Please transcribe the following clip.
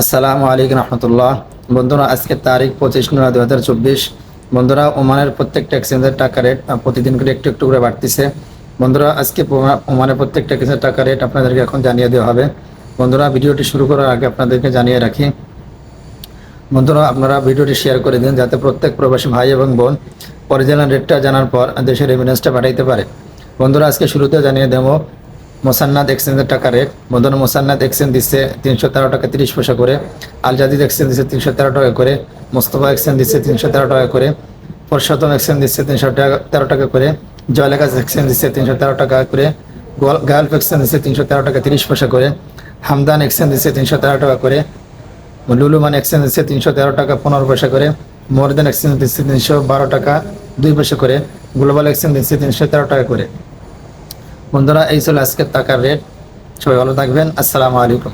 আসসালামু আলাইকুম রহমতুল্লাহ। বন্ধুরা, আজকে তারিখ পঁচিশ নয় দু হাজার চব্বিশ। বন্ধুরা, ওমানের প্রত্যেকটা এক্সচেঞ্জের টাকা রেট প্রতিদিন করে একটু একটু করে বাড়তেছে। বন্ধুরা, আজকে ওমানের প্রত্যেকটা এক্সচেঞ্জের টাকা রেট আপনাদেরকে এখন জানিয়ে দেওয়া হবে। বন্ধুরা, ভিডিওটি শুরু করার আগে আপনাদেরকে জানিয়ে রাখি। বন্ধুরা, আপনারা ভিডিওটি শেয়ার করে দিন যাতে প্রত্যেক প্রবাসী ভাই এবং বোন অরিজিনাল রেটটা জানার পর দেশের রেভিনেন্সটা পাঠাইতে পারে। বন্ধুরা, আজকে শুরুতে জানিয়ে দেবো মোসান্নাদ এক্সচেঞ্জের টাকা রেট মদন মোসান্নাদ এক্সচেঞ্জ দিচ্ছে তিনশো তেরো টাকা তিরিশ পয়সা করে আল জাদিদ এক্সচেঞ্জ দিচ্ছে তিনশো তেরো টাকা করে মোস্তফা এক্সচেঞ্জ দিচ্ছে তিনশো তেরো টাকা করে পরশোত্তম এক্সচেঞ্জ দিচ্ছে তিনশো টাকা তেরো টাকা করে জয়লেখাস এক্সচেঞ্জ দিচ্ছে তিনশো তেরো টাকা করে গালফ এক্সচেঞ্জ দিচ্ছে তিনশো তেরো টাকা তিরিশ পয়সা করে হামদান এক্সচেঞ্জ দিচ্ছে তিনশো তেরো টাকা করে লুলুমান এক্সচেঞ্জ দিচ্ছে তিনশো তেরো টাকা পনেরো পয়সা করে মোরদেন এক্সচেঞ্জ দিচ্ছে তিনশো বারো টাকা দুই পয়সা করে গ্লোবাল এক্সচেঞ্জ দিচ্ছে তিনশো তেরো টাকা করে বন্ধুরা এই ছিল আজকের টাকার রেট। সবাই ভালো থাকবেন। আসসালামু আলাইকুম।